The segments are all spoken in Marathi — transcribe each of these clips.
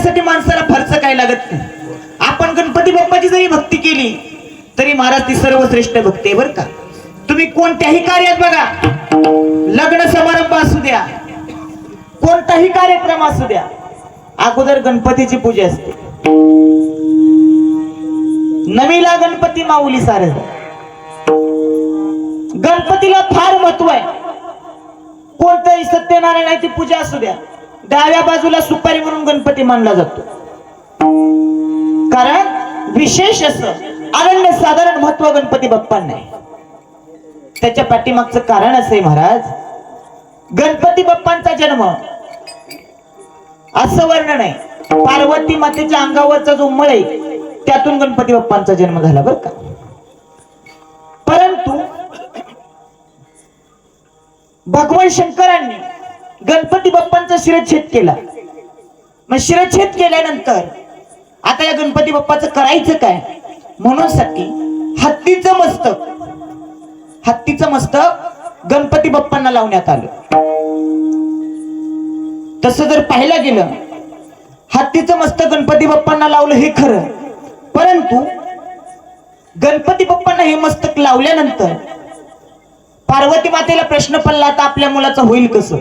करण्यासाठी माणसाला फारसं काय लागत नाही. आपण गणपती बाप्पाची जरी भक्ती केली तरी महाराज ती सर्वश्रेष्ठ भक्ती आहे बरं का? तुम्ही कोणत्याही कार्यात बघा. लग्न समारंभ असू द्या. कोणताही कार्यक्रम असू द्या. अगोदर गणपतीची पूजा असते. नवीला गणपती माऊली सारं. गणपतीला फार महत्त्व आहे. कोणतंही सत्यनारायणाची पूजा असू द्या. डाव्या बाजूला सुपारी म्हणून गणपती मानला जातो. कारण विशेष असं अनन्य साधारण महत्त्व गणपती बाप्पांना आहे. त्याच्या पाठीमागचं कारण असं आहे महाराज गणपती बाप्पांचा जन्म असं वर्णन आहे. पार्वती मातेच्या अंगावरचा जो मळ आहे त्यातून गणपती बाप्पांचा जन्म झाला बरं का. परंतु भगवान शंकरांनी गणपती बाप्पांचा शिरच्छेद केला. मग शिरच्छेद केल्यानंतर आता या गणपती बाप्पाचं करायचं काय? म्हणून साठी हत्तीचं मस्तक. हत्तीचं मस्तक गणपती बाप्पांना लावण्यात आलं. तसं जर पाहायला गेलं हत्तीचं मस्तक गणपती बाप्पांना लावलं हे खरं. परंतु गणपती बाप्पांना हे मस्तक लावल्यानंतर पार्वती मातेला प्रश्न पडला आता आपल्या मुलाचं होईल कसं?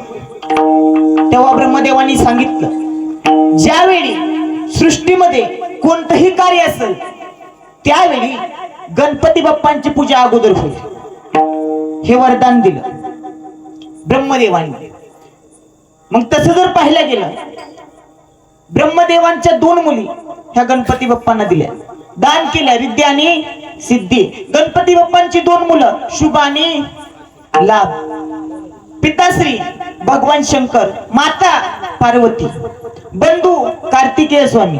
तेव्हा ब्रह्मदेवानी सांगितलं ज्यावेळी सृष्टीमध्ये कोणतंही कार्य असेल त्यावेळी गणपती बाप्पांची पूजा अगोदर होईल. हे वरदान दिलं ब्रह्मदेवानी. मग तसं जर पाहिलं गेलं ब्रह्मदेवांच्या दोन मुली ह्या गणपती बाप्पांना दिल्या. दान केल्या विद्या आणि सिद्धी. गणपती बाप्पांची दोन मुलं शुभ आणि लाभ. पिताश्री भगवान शंकर माता पार्वती बंधू कार्तिकेय स्वामी.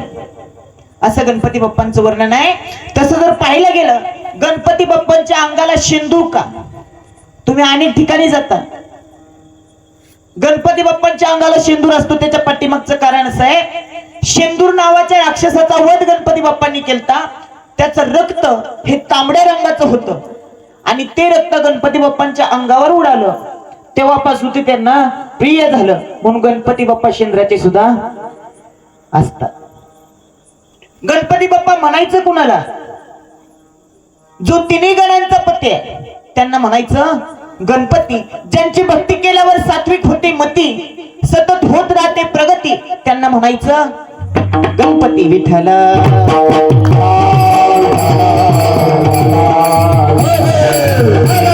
असं गणपती बाप्पांचं वर्णन आहे. तसं जर पाहिलं गेलं गणपती बाप्पांच्या अंगाला शेंदू का? तुम्ही अनेक ठिकाणी जाता. गणपती बाप्पांच्या अंगाला शेंदूर असतो त्याच्या पाठीमागचं कारण असं आहे. शेंदूर नावाच्या राक्षसाचा वध गणपती बाप्पांनी केलता. त्याचं रक्त हे तांबड्या रंगाचं होतं. आणि ते रक्त गणपती बाप्पांच्या अंगावर उडालं. तेव्हापासून ते त्यांना प्रिय झालं. म्हणून गणपती बाप्पा शेंद्राचे सुद्धा असतात. गणपती बाप्पा म्हणायचं कुणाला? जो तिन्ही गणांचा पती आहे त्यांना म्हणायचं गणपती. ज्यांची भक्ती केल्यावर सात्विक होते मती सतत होत राहते प्रगती त्यांना म्हणायचं गणपती विठ्ठल. पण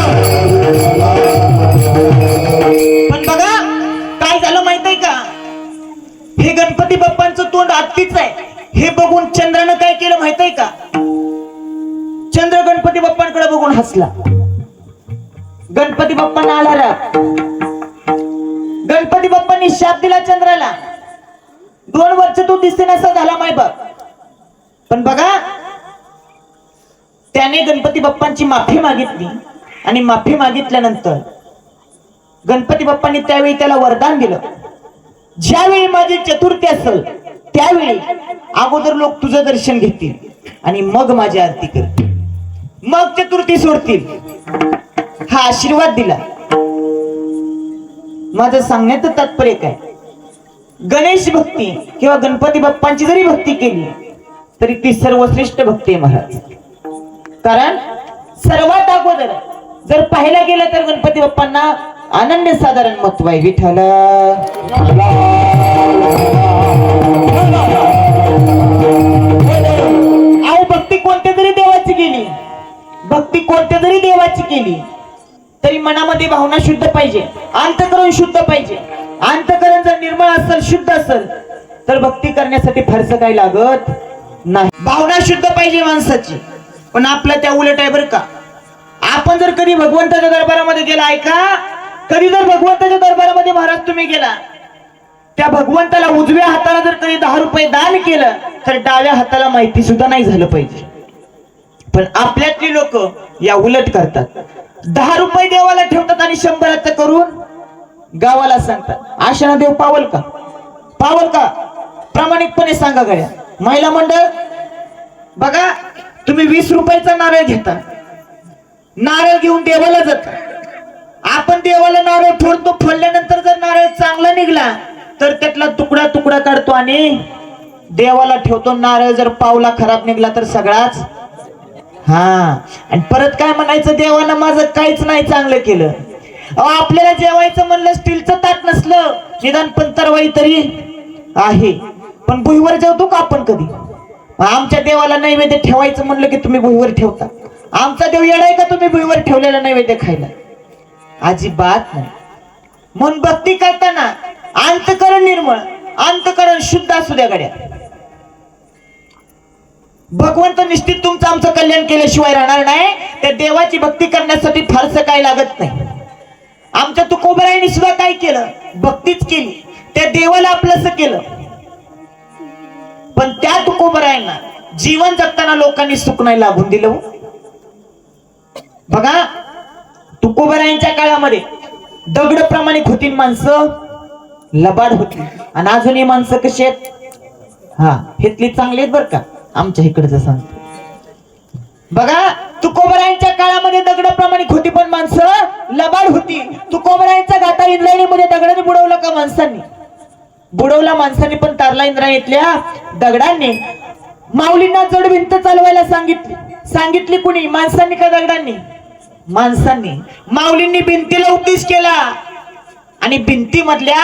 गणपती बाप्पांचं तोंड आत्तीच आहे. हे बघून चंद्रानं काय केलं माहीत आहे का? चंद्र गणपती बाप्पांकडे बघून हसला. गणपती बाप्पांना आला राग. गणपती बाप्पांनी शाप दिला चंद्राला. दोन वर्ष तू दिसते नसा झाला माय बाप पण बघा त्याने गणपती बाप्पांची माफी मागितली आणि माफी मागितल्यानंतर गणपती बाप्पांनी त्यावेळी त्याला वरदान दिलं. ज्यावेळी माझी चतुर्थी असेल त्यावेळी अगोदर लोक तुझं दर्शन घेतील आणि मग माझी आरती करतील. मग चतुर्थी सोडतील. हा आशीर्वाद दिला. माझं सांगण्याचं तात्पर्य काय? गणेश भक्ती किंवा गणपती बाप्पांची जरी भक्ती केली तरी ती सर्वश्रेष्ठ भक्ती आहे महाराज. कारण सर्वात अगोदर जर पाहायला गेलं तर गणपती बाप्पांना अनन्य साधारण महत्त्व आहे. विठ्ठल. अहो भक्ती कोणत्या तरी देवाची केली भक्ती कोणत्या तरी देवाची केली तरी मनामध्ये भावना शुद्ध पाहिजे. अंतकरण शुद्ध पाहिजे. अंतकरण जर निर्मळ असेल शुद्ध असेल तर भक्ती करण्यासाठी फारसं काही लागत नाही. भावना शुद्ध पाहिजे माणसाची. पण आपलं त्या उलट आहे बरं का. आपण जर कधी भगवंताच्या दरबारामध्ये गेला ऐका कधी जर भगवंताच्या दरबारामध्ये महाराज तुम्ही गेला त्या भगवंताला उजव्या हाताला जर कधी दहा रुपये दान केलं तर डाव्या हाताला माहिती सुद्धा नाही झालं पाहिजे. पण आपल्यातली लोक या उलट करतात. दहा रुपये देवाला ठेवतात आणि शंभराचं करून गावाला सांगतात. आशाना देव पावल का पावल का प्रामाणिकपणे सांगा गड्या. महिला मंडळ बघा तुम्ही वीस रुपयाचा नारळ घेता. नारळ घेऊन देवाला जाता. आपण देवाला नारळ फोडतो फोडल्यानंतर जर नारळ चांगला निघला तर त्यातला तुकडा तुकडा काढतो आणि देवाला ठेवतो. नारळ जर पावला खराब निघला तर सगळाच. हा. आणि परत काय म्हणायचं? देवानं माझं काहीच नाही चांगलं केलं. अहो आपल्याला जेवायचं म्हणलं स्टीलचं ताट नसलं. निदान पंतरवाई तरी आहे. पण भुईवर जेवतो का आपण कधी? आमच्या देवाला नैवेद्य ठेवायचं म्हणलं की तुम्ही भुईवर ठेवता. आमचा देव येणार का तुम्ही भुईवर ठेवलेला नैवेद्य खायला? अजिबात नाही. म्हणून भक्ती करताना अंतकरण निर्मळ अंतकरण शुद्ध असू द्या गड्या. भगवंत निश्चित तुमचं आमचं कल्याण केल्याशिवाय राहणार नाही. त्या देवाची भक्ती करण्यासाठी फारसं काय लागत नाही. आमच्या तुकोबराईने सुद्धा काय केलं? भक्तीच केली. त्या देवाला आपलंस केलं. पण त्या तुकोबरायांना जीवन जगताना लोकांनी सुख नाही लागून दिलं हो. बघा तुकोबरायांच्या काळामध्ये दगड प्रामाणिक होती माणसं. लबाड होती. आणि अजूनही माणसं कशी आहेत? हा हेतली चांगली आहेत बरं का? आमच्या इकडचं सांगतो बघा तुकोबरायांच्या काळामध्ये दगड प्रामाणिक होती पण माणसं लबाड होती. तुकोबरायांचा गाता इंद्रायणीमध्ये दगडाने बुडवलं का माणसांनी? बुडवला माणसांनी पण तारला इंद्रायणीतल्या दगडांनी. माऊलींना जड भिंत चालवायला सांगितली. सांगितली कुणी? माणसांनी का दगडांनी? माणसांनी माऊलींनी भिंतीला उपदेश केला. आणि भिंतीमधल्या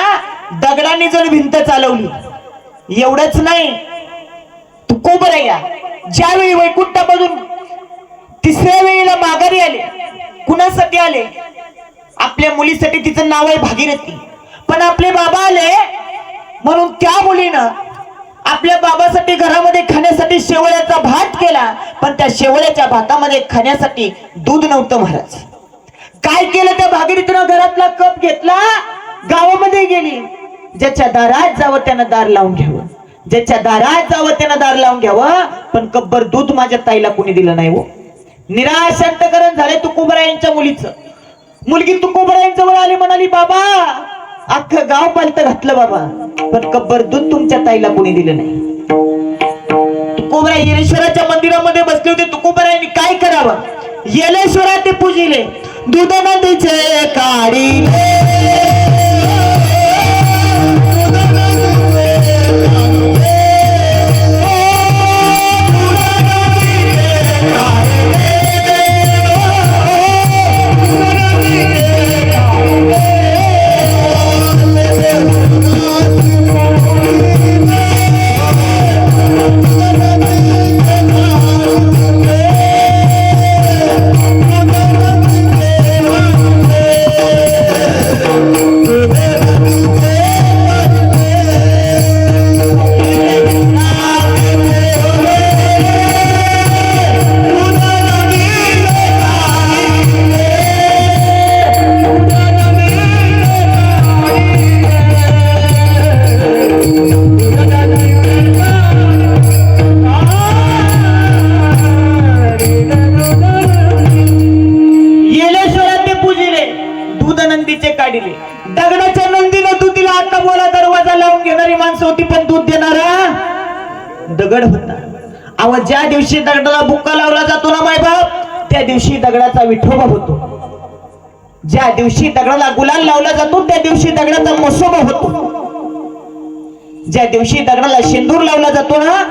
दगडांनी जर भिंत चालवली एवढंच नाही तू कोबरया ज्यावेळी वैकुंठामधून तिसऱ्या वेळेला माघारी आले कुणासाठी आले? आपल्या मुलीसाठी तिचं नाव आहे भागीरथी. पण आपले बाबा आले म्हणून त्या मुलीनं आपल्या बाबासाठी घरामध्ये खाण्यासाठी शेवळ्याचा भात केला. पण त्या शेवळ्याच्या भातामध्ये खाण्यासाठी दूध नव्हतं महाराज. काय केलं त्या भागीरथीनं? घरातला कप घेतला गावामध्ये गेली. ज्याच्या दारात जावं त्यानं दार लावून घ्यावं. ज्याच्या दारात जावं त्यानं दार लावून घ्यावं पण कब्बर दूध माझ्या ताईला कोणी दिलं नाही हो. निराशांतकरण झाले तुकोबरायांच्या मुलीचं. मुलगी तुकोबरायांजवळ आली म्हणाली बाबा अख्खं गाव पालत घातलं बाबा पण कब्बर दूध तुमच्या ताईला कोणी दिलं नाही. तुकोबरा येलेश्वराच्या मंदिरामध्ये बसले होते. तुकोबरायांनी काय करावं? येलेश्वरा ते पूजिले. दूध नदीचे काढी दिवशी दगडाला बुक्का लावला जातो ना मायबाप त्या दिवशी दगडाचा विठोबा होतो. ज्या दिवशी दगडाला गुलाल लावला जातो त्या दिवशी दगडाचा मसोबा होतो. ज्या दिवशी दगडाला शेंदूर लावला जातो ना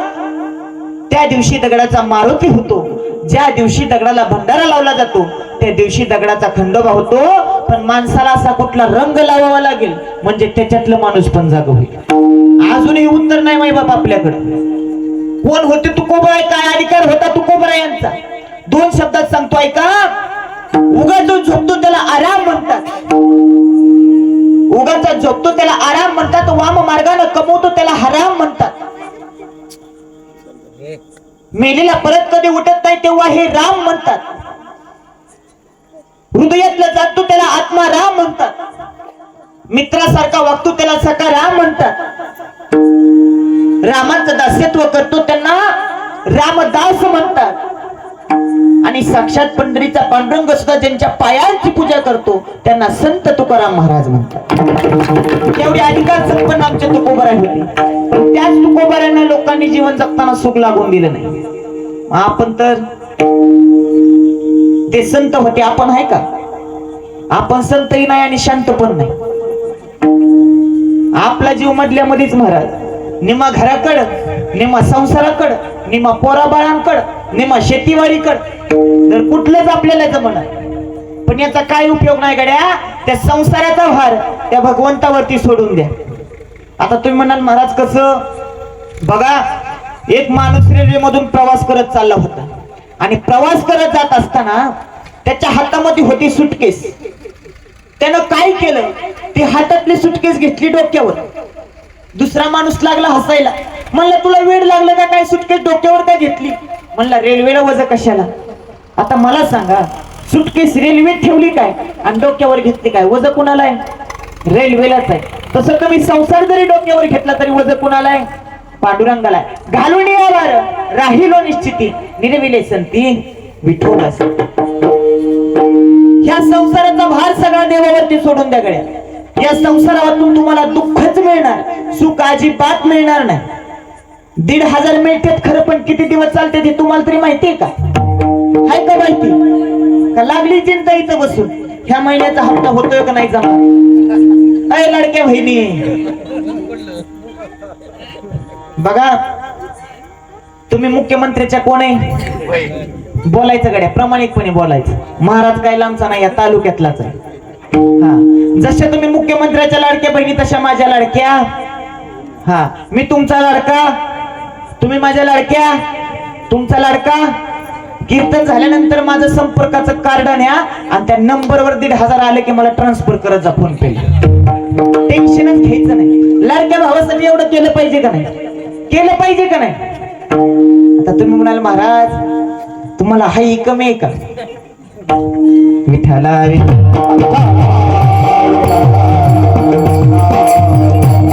त्या दिवशी दगडाचा मारुती होतो. ज्या दिवशी दगडाला भंडारा लावला जातो त्या दिवशी दगडाचा खंडोबा होतो. पण माणसाला असा कुठला रंग लावावा लागेल म्हणजे त्याच्यातलं माणूस पण जाग होईल. अजूनही उत्तर नाही माई बाप आपल्याकडे. कोण होते तुकोबराय काय अधिकार होता तुकोबरा यांचा? दोन शब्दात सांगतो ऐका. उगा जो झोपतो त्याला आराम म्हणतात. उगाचा झोपतो त्याला आराम म्हणतात वाम मार्गाने कमवतो त्याला हराम म्हणतात. मेलेला परत कधी उठत नाही तेव्हा हे राम म्हणतात. हृदयातला जातो त्याला आत्मा राम म्हणतात. मित्रासारखा वागतो त्याला सका राम म्हणतात. रामाचं दास्यत्व करतो त्यांना रामदास म्हणतात. आणि साक्षात पंढरीचा पांडुरंग सुद्धा ज्यांच्या पायांची पूजा करतो त्यांना संत तुकाराम महाराज म्हणतात. तेवढे अधिकार संपन्न आमच्या तुकोबराय होते. पण त्याच तुकोबऱ्यांना लोकांनी जीवन जगताना सुख लागून दिलं नाही. आपण तर ते संत होते आपण आहे का? आपण संतही नाही आणि शांत पण नाही. आपला जीव मधल्या मध्येच महाराज. निम्मा घराकड निमा संसाराकड निमा पोराबाळांकड निमा शेतीवाडीकड. तर कुठलंच आपल्याला जमणार पण याचा काय उपयोग नाही गड्या? त्या संसाराचा भार त्या भगवंतावरती सोडून द्या. आता तुम्ही म्हणाल महाराज कसं? बघा एक माणूस रेल्वेमधून प्रवास करत चालला होता. आणि प्रवास करत जात असताना त्याच्या हातामध्ये होती सुटकेस. त्यानं काय केलं? ती हातातली सुटकेस घेतली डोक्यावर. दुसरा माणूस लागला हसायला. म्हणलं तुला वेळ लागला का? काय सुटकेस डोक्यावर काय घेतली? म्हणला रेल्वेला वजा कशाला? आता मला सांगा सुटकेस रेल्वेत ठेवली काय? आणि डोक्यावर घेतली काय? वज कुणाला आहे? रेल्वेलाच आहे. तसं तुम्ही संसार जरी डोक्यावर घेतला तरी वज कुणाला आहे? पांडुरंगाला आहे. घालून यावर राहिलो निश्चिती. निर्विले संती. विठोबा ह्या संसाराचा भार सगळा देवावरती सोडून द्या गड्या. या संसारातून तुम्हाला दुःखच मिळणार. सुख अजिबात मिळणार नाही. दीड हजार मिळतात खरं पण किती दिवस चालते ते तुम्हाला तरी माहितीये का? हाय का माहिती? का लागली चिंता इथं बसून? ह्या महिन्याचा हप्ता होतोय का नाही जमा अय लाडक्या बहिणी. बघा तुम्ही मुख्यमंत्र्याच्या कोण आहे? बोलायचं गड्या प्रामाणिकपणे बोलायचं. महाराज काय लांबचा नाही या तालुक्यातलाच आहे. हा. जशा तुम्ही मुख्यमंत्र्याच्या लाडक्या बहिणी तशा माझ्या लाडक्या. हा. मी तुमचा लाडका. तुम्ही माझ्या लाडक्या. तुमचा लाडका. कीर्तन झाल्यानंतर माझं संपर्काचं कार्ड न्या आणि त्या नंबरवर दीड हजार आले की मला ट्रान्सफर करत जा फोन पे टेन्शनच घ्यायचं नाही. लाडक्या भावासाठी एवढं केलं पाहिजे का नाही? केलं पाहिजे का नाही? आता तुम्ही म्हणाल महाराज तुम्हाला हाई कमी आहे का? मिठाला